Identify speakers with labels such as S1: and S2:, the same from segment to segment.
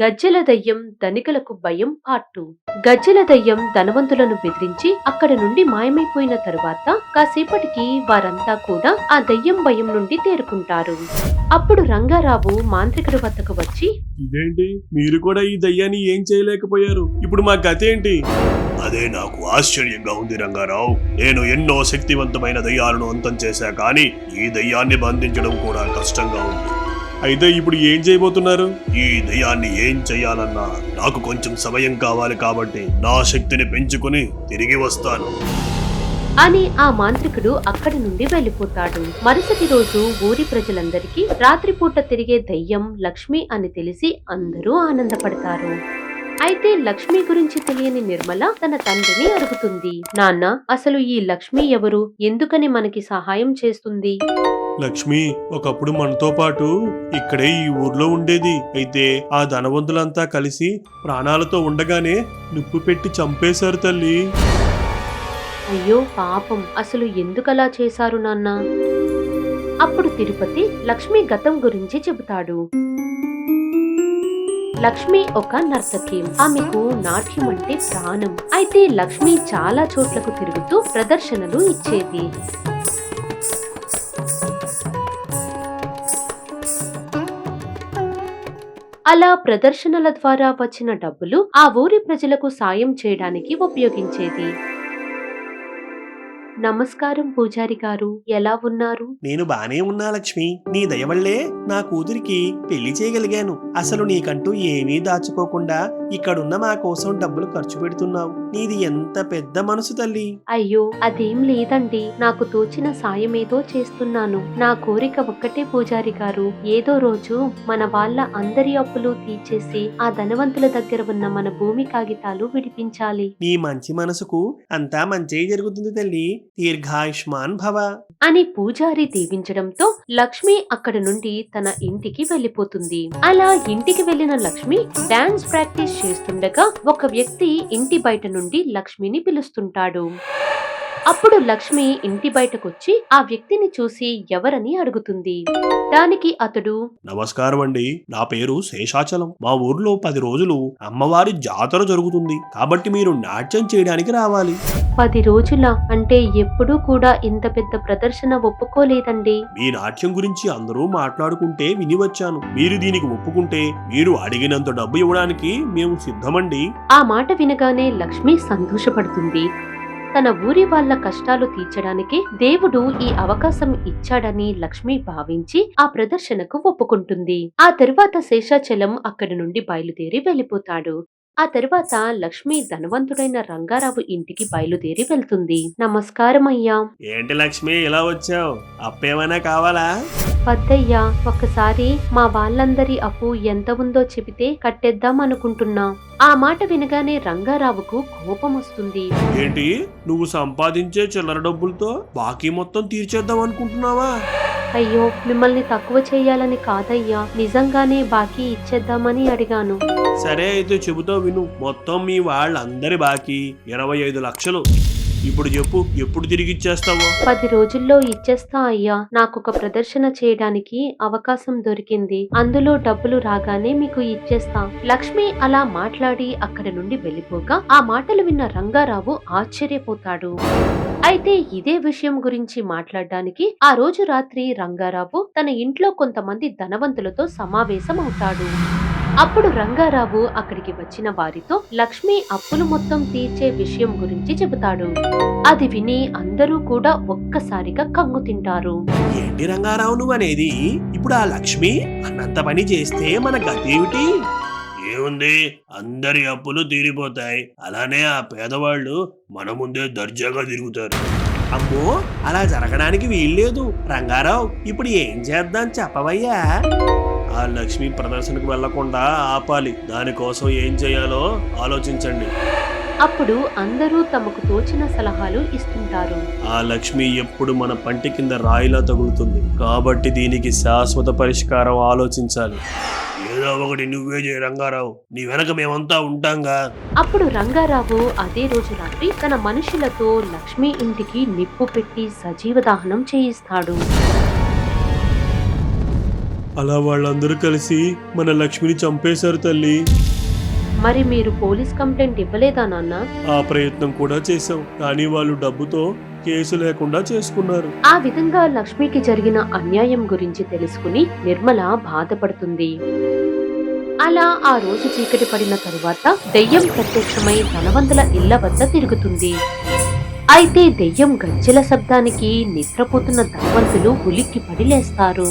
S1: గజ్జెల దయ్యం ధనికులకు భయం పార్ట్. గజ్జెల దయ్యం ధనవంతులను బెదిరించి అక్కడ నుండి మాయమైపోయిన తరువాత కాసేపటికి వారంతా కూడా ఆ దయ్యం భయం నుండి తేరుకుంటారు. అప్పుడు రంగారావు మాంత్రికుడి వద్దకు వచ్చి
S2: ఇదేంటి? మీరు కూడా ఈ దయ్యాన్ని ఏం చేయలేకపోయారు? ఇప్పుడు మా గత ఏంటి? అదే నాకు ఆశ్చర్యంగా ఉంది రంగారావు. నేను ఎన్నో శక్తివంతమైన దయ్యాలను అంతం చేశా కానీ ఈ దయ్యాన్ని బంధించడం కూడా కష్టంగా ఉంది. అయితే ఇప్పుడు ఏం చేయబోతున్నారు? ఈ దయ్యాన్ని ఏం చేయాలన్నా నాకు కొంచెం సమయం కావాలి కాబట్టి నా శక్తిని పెంచుకుని తిరిగి వస్తాను.
S1: అని ఆ మాంత్రికుడు అక్కడి నుండి వెళ్ళిపోతాడు మరుసటి రోజు ఊరి ప్రజలందరికీ రాత్రిపూట తిరిగే దయ్యం లక్ష్మి అని తెలిసి అందరూ ఆనందపడతారు. అయితే లక్ష్మి గురించి తెలియని నిర్మల తన తండ్రిని అడుగుతుంది. నాన్న అసలు ఈ లక్ష్మి ఎవరు? ఎందుకని మనకి సహాయం చేస్తుంది?
S2: లక్ష్మి ఒకప్పుడు మనతో పాటు ఇక్కడే ఈ ఊర్లో ఉండేది. అయితే ఆ ధనవంతులంతా కలిసి ప్రాణాలతో ఉండగానే నిప్పు పెట్టి చంపేశారు తల్లి.
S1: అయ్యో పాపం. అసలు ఎందుకలా చేశారు నాన్న? అప్పుడు తిరుపతి లక్ష్మి గతం గురించి చెబుతాడు. లక్ష్మి ఒక నర్తకి. ఆమెకు నాట్యం అంటే ప్రాణం. అయితే లక్ష్మి చాలా చోట్లకు తిరుగుతూ ప్రదర్శనలు ఇచ్చేది. అలా ప్రదర్శనల ద్వారా వచ్చిన డబ్బులు ఆ ఊరి ప్రజలకు సాయం చేయడానికి ఉపయోగించేది. నమస్కారం పూజారి గారు. ఎలా ఉన్నారు?
S2: నేను బానే ఉన్నా లక్ష్మి. నీ దయవల్లే నా కూతురికి పెళ్ళి చేయగలిగాను. అసలు నీకంటూ ఏమీ దాచుకోకుండా ఇక్కడున్న మా కోసం డబ్బులు ఖర్చు పెడుతున్నావు. నీది ఎంత పెద్ద మనసు తల్లి.
S1: అయ్యో అదేం లేదండి. నాకు తోచిన సాయం ఏదో చేస్తున్నాను. నా కోరిక ఒక్కటే పూజారి గారు. ఏదో రోజు మన వాళ్ళ అందరి అప్పులు తీర్చేసి ఆ ధనవంతుల దగ్గర ఉన్న మన భూమి కాగితాలు విడిపించాలి.
S2: నీ మంచి మనసుకు అంతా మంచే జరుగుతుంది తల్లి. దీర్ఘాయుష్మాన్ భవ.
S1: అని పూజారి దీవించడంతో లక్ష్మి అక్కడ నుండి తన ఇంటికి వెళ్ళిపోతుంది అలా ఇంటికి వెళ్ళిన లక్ష్మి డాన్స్ ప్రాక్టీస్ చేస్తుండగా ఒక వ్యక్తి ఇంటి బయట నుండి లక్ష్మిని పిలుస్తుంటాడు. అప్పుడు లక్ష్మి ఇంటి బయటకొచ్చి ఆ వ్యక్తిని చూసి ఎవరని అడుగుతుంది. దానికి అతడు
S2: నమస్కారం అండి. నా పేరు శేషాచలం. మా ఊర్లో పది రోజులు అమ్మవారి జాతర జరుగుతుంది. కాబట్టి మీరు నాట్యం చేయడానికి రావాలి.
S1: పది రోజుల అంటే ఎప్పుడూ కూడా ఇంత పెద్ద ప్రదర్శన ఒప్పుకోలేదండి.
S2: మీ నాట్యం గురించి అందరూ మాట్లాడుకుంటే విని వచ్చాను. మీరు దీనికి ఒప్పుకుంటే మీరు అడిగినంత డబ్బు ఇవ్వడానికి మేము సిద్ధమండి.
S1: ఆ మాట వినగానే లక్ష్మి సంతోషపడుతుంది. తన ఊరి వాళ్ళ కష్టాలు తీర్చడానికి దేవుడు ఈ అవకాశం ఇచ్చాడని లక్ష్మి భావించి ఆ ప్రదర్శనకు ఒప్పుకుంటుంది. ఆ తరువాత శేషాచలం అక్కడి నుండి బయలుదేరి వెళ్ళిపోతాడు. ఆ తరువాత లక్ష్మి ధనవంతుడైన రంగారావు ఇంటికి బయలుదేరి వెళ్తుంది. నమస్కారం అయ్యా
S2: ఏంటి లక్ష్మి ఇలా వచ్చావు? అప్పేమైనా కావాలా?
S1: వద్దయ్యా ఒక్కసారి మా వాళ్ళందరి అప్పు ఎంత ఉందో చెబితే కట్టేద్దాం అనుకుంటున్నా. ఆ మాట వినగానే రంగారావుకు కోపం వస్తుంది.
S2: ఏంటి? నువ్వు సంపాదించే చిల్లర డబ్బులతో బాకీ మొత్తం తీర్చేద్దాం అనుకుంటున్నావా?
S1: అయ్యో మిమ్మల్ని తక్కువ చేయాలని కాదయ్యా. నిజంగానే బాకీ ఇచ్చేద్దామని అడిగాను.
S2: సరే అయితే చెబుతా విను. మొత్తం మీ వాళ్ళందరి బాకీ ఇరవై ఐదు లక్షలు. ఇప్పుడు చెప్పు ఎప్పుడు తిరిగి ఇచ్చేస్తావో
S1: పది రోజుల్లో ఇచ్చేస్తా అయ్యా. నాకొక ప్రదర్శన చేయడానికి అవకాశం దొరికింది. అందులో డబ్బులు రాగానే మీకు ఇచ్చేస్తా. లక్ష్మి అలా మాట్లాడి అక్కడి నుండి వెళ్ళిపోగా ఆ మాటలు విన్న రంగారావు ఆశ్చర్యపోతాడు. అయితే ఇదే విషయం గురించి మాట్లాడడానికి ఆ రోజు రాత్రి రంగారావు తన ఇంట్లో కొంతమంది ధనవంతులతో సమావేశం అవుతాడు అప్పుడు రంగారావు అక్కడికి వచ్చిన వారితో లక్ష్మి అప్పులు మొత్తం తీర్చే విషయం గురించి చెబుతాడు. అది విని అందరూ కూడా ఒక్కసారిగా కంగు తింటారు.
S2: ఏంటి రంగారావు నువ్వు అనేది ఇప్పుడు ఆ లక్ష్మి అన్నంత పని చేస్తే మన గతేమిటి ఏముంది? అందరి అప్పులు తీరిపోతాయి. అలానే ఆ పేదవాళ్ళు మన ముందే దర్జాగా తిరుగుతారు. అమ్మో అలా జరగడానికి వీల్లేదు. రంగారావు ఇప్పుడు ఏం చేద్దాం చెప్పవయ్యా? ఆ లక్ష్మి ప్రదర్శనకు వెళ్ళకుండా ఆపాలి. దానికోసం ఏం చేయాలో ఆలోచించండి.
S1: అప్పుడు అందరూ తమకు తోచిన సలహాలు ఇస్తుంటారు.
S2: ఆ లక్ష్మి ఎప్పుడు మన పంటి కింద రాయిలా తగులుతుంది. కాబట్టి దీనికి శాశ్వత పరిష్కారం ఆలోచించాలి. ఏదో ఒకటి నువ్వే చేయ రంగారావు. నీ వెనక మేమంతా ఉంటాంగా.
S1: అప్పుడు రంగారావు అదే రోజు రాత్రి తన మనుషులతో లక్ష్మి ఇంటికి నిప్పు పెట్టి సజీవ దహనం చేయిస్తాడు.
S2: అలా వాళ్ళందరూ కలిసి మన లక్ష్మిని చంపేశారు తల్లి.
S1: మరి మీరు పోలీస్ కంప్లైంట్ ఇవ్వలేదా నాన్న?
S2: ఆ ప్రయత్నం కూడా చేశాం కానీ వాళ్ళు డబ్బుతో కేసు లేకుండా చేసుకున్నారు.
S1: ఆ విధంగా లక్ష్మికి జరిగిన అన్యాయం గురించి తెలుసుకుని నిర్మల బాధపడుతుంది. అలా ఆ రోజు చీకటి పడిన తరువాత దెయ్యం ప్రత్యక్షమై ధనవంతుల ఇళ్ళ వద్ద తిరుగుతుంది. అయితే దెయ్యం గజ్జెల శబ్దానికి నిద్రపోతున్న ధనవంతులు ఉలిక్కి పడి లేస్తారు.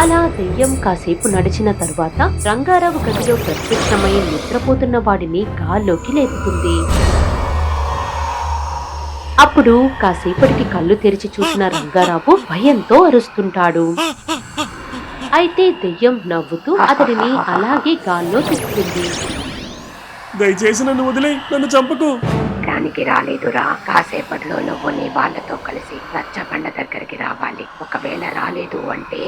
S1: అలా దెయ్యం కాసేపు నడిచిన తరువాత రంగారావు గదిలో ప్రత్యక్షమై నిద్రపోతున్న వాడిని గాల్లోకి లేపుతుంది. అప్పుడు కాసేపటికి కళ్ళు తెరిచి చూసిన రంగారావు భయంతో అరుస్తుంటాడు. అయితే దెయ్యం నవ్వుతూ అతడిని అలాగే గాల్లో తిప్పుతుంది.
S2: దయచేసి నన్ను వదిలే నన్ను చంపకు.
S3: దానికి రాలేదురా. కాసేపట్లో నువ్వు నీ వాళ్ళతో కలిసి రచ్చబండ దగ్గరికి రావాలి. ఒకవేళ రాలేదు అంటే.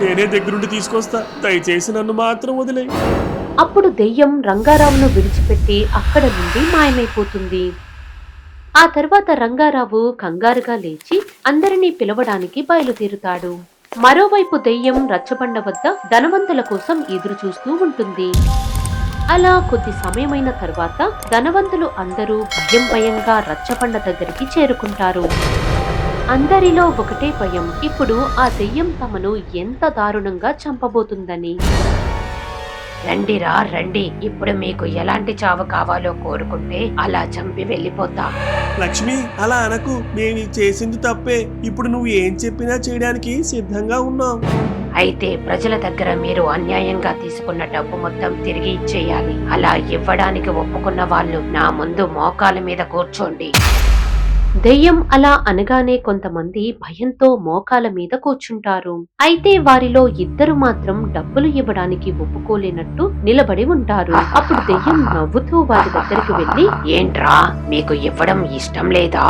S2: నేనే దగ్గరుండి తీసుకొస్తా. దయచేసి నన్ను మాత్రం వదిలే
S1: అప్పుడు దెయ్యం రంగారావును విడిచిపెట్టి అక్కడ నుండి మాయమైపోతుంది. ఆ తర్వాత రంగారావు కంగారుగా లేచి అందరినీ పిలవడానికి బయలుదేరుతాడు. మరోవైపు దెయ్యం రచ్చబండ వద్ద ధనవంతుల కోసం ఎదురు చూస్తూ ఉంటుంది. అలా కొద్ది సమయమైన తర్వాత ధనవంతులు అందరూ భయం భయంగా రచ్చబండ దగ్గరికి చేరుకుంటారు. అందరిలో ఒకటే భయం ఇప్పుడు ఆ దెయ్యం తమను ఎంత దారుణంగా చంపబోతుందని.
S3: రండిరా రండి. ఇప్పుడు మీకు ఎలాంటి చావు కావాలో కోరుకుంటే అలా చంపి వెళ్ళిపోతా.
S2: లక్ష్మి అలా అనకు. నేను చేసింది తప్పే. ఇప్పుడు నువ్వు ఏం చెప్పినా చేయడానికి సిద్ధంగా ఉన్నావు.
S3: అయితే ప్రజల దగ్గర మీరు అన్యాయంగా తీసుకున్న డబ్బు మొత్తం తిరిగి ఇచ్చేయాలి. అలా ఇవ్వడానికి ఒప్పుకున్న వాళ్ళు నా ముందు మోకాల మీద కూర్చోండి.
S1: దెయ్యం అలా అనగానే కొంతమంది భయంతో మోకాల మీద కూర్చుంటారు. అయితే వారిలో ఇద్దరు మాత్రం డబ్బులు ఇవ్వడానికి ఒప్పుకోలేనట్టు నిలబడి ఉంటారు. అప్పుడు దెయ్యం నవ్వుతూ వారి దగ్గరికి వెళ్ళి
S3: ఏంట్రా మీకు ఇవ్వడం ఇష్టం లేదా?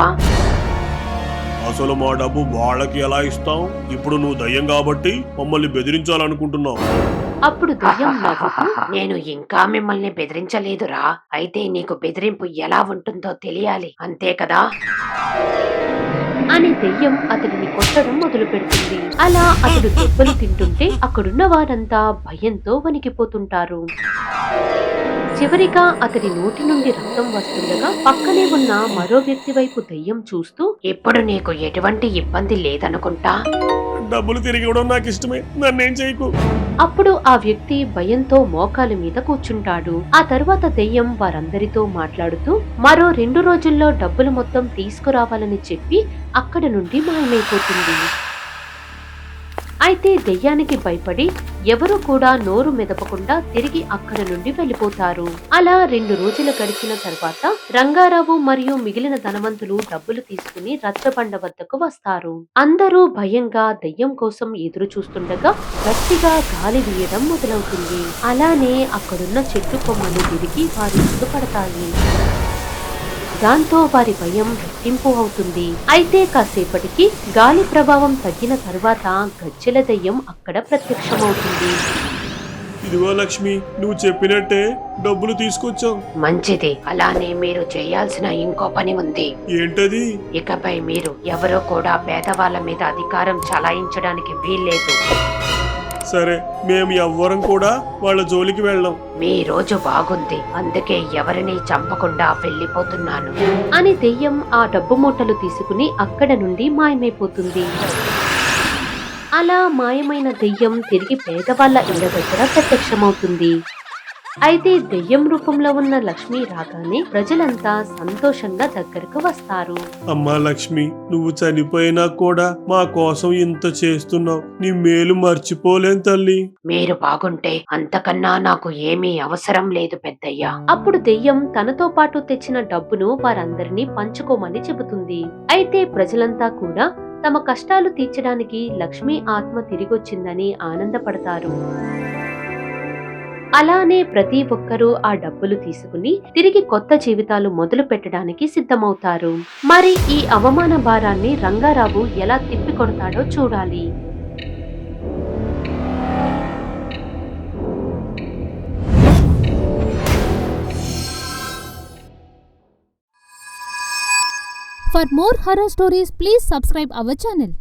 S2: అసలు మా డబ్బు వాళ్ళకి ఎలా ఇస్తాం ఇప్పుడు నువ్వు దయ్యం కాబట్టి మమ్మల్ని బెదిరించాలనుకుంటున్నావు.
S1: అప్పుడు దయ్యం నవ్వుతూ
S3: నేను ఇంకా మిమ్మల్ని బెదిరించలేదురా. అయితే నీకు బెదిరింపు ఎలా ఉంటుందో తెలియాలి. అంతే కదా?
S1: అనే దెయ్యం అతడిని కొట్టడం మొదలు పెడుతుంది అలా అతడు దెబ్బలు తింటుంటే అక్కడున్న వారంతా భయంతో వణికిపోతుంటారు. చివరిగా అతడి నోటి నుండి రక్తం వస్తుండగా పక్కనే ఉన్న మరో వ్యక్తి వైపు దెయ్యం చూస్తూ
S3: ఇప్పుడు నీకు ఎటువంటి ఇబ్బంది లేదనుకుంటా?
S2: డబ్బులు తిరిగి ఇవ్వడం నాకు ఇష్టమే. నన్నేం చేయకు.
S1: అప్పుడు ఆ వ్యక్తి భయంతో మోకాలు మీద కూర్చుంటాడు. ఆ తర్వాత దెయ్యం వారందరితో మాట్లాడుతూ మరో రెండు రోజుల్లో డబ్బులు మొత్తం తీసుకురావాలని చెప్పి అక్కడ నుండి మాయమైపోతుంది. అయితే దెయ్యానికి భయపడి ఎవరు కూడా నోరు మెదపకుండా తిరిగి అక్కడ నుండి వెళ్ళిపోతారు. అలా రెండు రోజులు గడిచిన తర్వాత రంగారావు మరియు మిగిలిన ధనవంతులు డబ్బులు తీసుకుని రచ్చబండ వద్దకు వస్తారు. అందరూ భయంగా దెయ్యం కోసం ఎదురు చూస్తుండగా గట్టిగా గాలి వీయడం మొదలవుతుంది. అలానే అక్కడున్న చెట్టు కొమ్మలు విరిగి వారి ముందు పడతాయి దాంతో వారి భయం రెట్టింపు అవుతుంది అయితే కాసేపటికి గాలి ప్రభావం తగ్గిన తరువాత గజ్జెల దెయ్యం అక్కడ ప్రత్యక్షమవుతుంది.
S2: ఇదిగో లక్ష్మి నువ్వు చెప్పినట్టే డబ్బులు తీసుకొచ్చావు
S3: మంచిది. అలానే మీరు చేయాల్సిన ఇంకో పని ఉంది.
S2: ఏంటది?
S3: ఇకపై మీరు ఎవరో కూడా పేదవాళ్ళ మీద అధికారం చలాయించడానికి వీల్లేదు.
S2: సరే మేము ఎవ్వరం కూడా వాళ్ళ జోలికి వెళ్ళాం.
S3: మీ రోజు బాగుంది. అందుకే ఎవరిని చంపకుండా వెళ్ళిపోతున్నాను.
S1: అని దెయ్యం ఆ డబ్బు మూటలు తీసుకుని అక్కడ నుండి మాయమైపోతుంది. అలా మాయమైన దెయ్యం తిరిగి పేదవాళ్ళ ఇళ్ళ దగ్గర ప్రత్యక్షమవుతుంది. అయితే దెయ్యం రూపంలో ఉన్న లక్ష్మి రాగానే ప్రజలంతా సంతోషంగా దగ్గరకు వస్తారు.
S2: అమ్మా లక్ష్మి నువ్వు చనిపోయినా కూడా మా కోసం ఇంత చేస్తున్నావు. నీ మేలు మర్చిపోలేం తల్లి.
S3: మీరు బాగుంటే అంతకన్నా నాకు ఏమీ అవసరం లేదు పెద్దయ్యా.
S1: అప్పుడు దెయ్యం తనతో పాటు తెచ్చిన డబ్బును వారందరినీ పంచుకోమని చెబుతుంది. అయితే ప్రజలంతా కూడా తమ కష్టాలు తీర్చడానికి లక్ష్మీ ఆత్మ తిరిగొచ్చిందని ఆనందపడతారు. అలానే ప్రతి ఒక్కరూ ఆ డబ్బులు తీసుకుని తిరిగి కొత్త జీవితాలు మొదలు పెట్టడానికి సిద్ధమవుతారు. మరి ఈ అవమాన భారాన్ని రంగారావు ఎలా తిప్పికొడతాడో చూడాలి.
S4: For more horror stories please subscribe our channel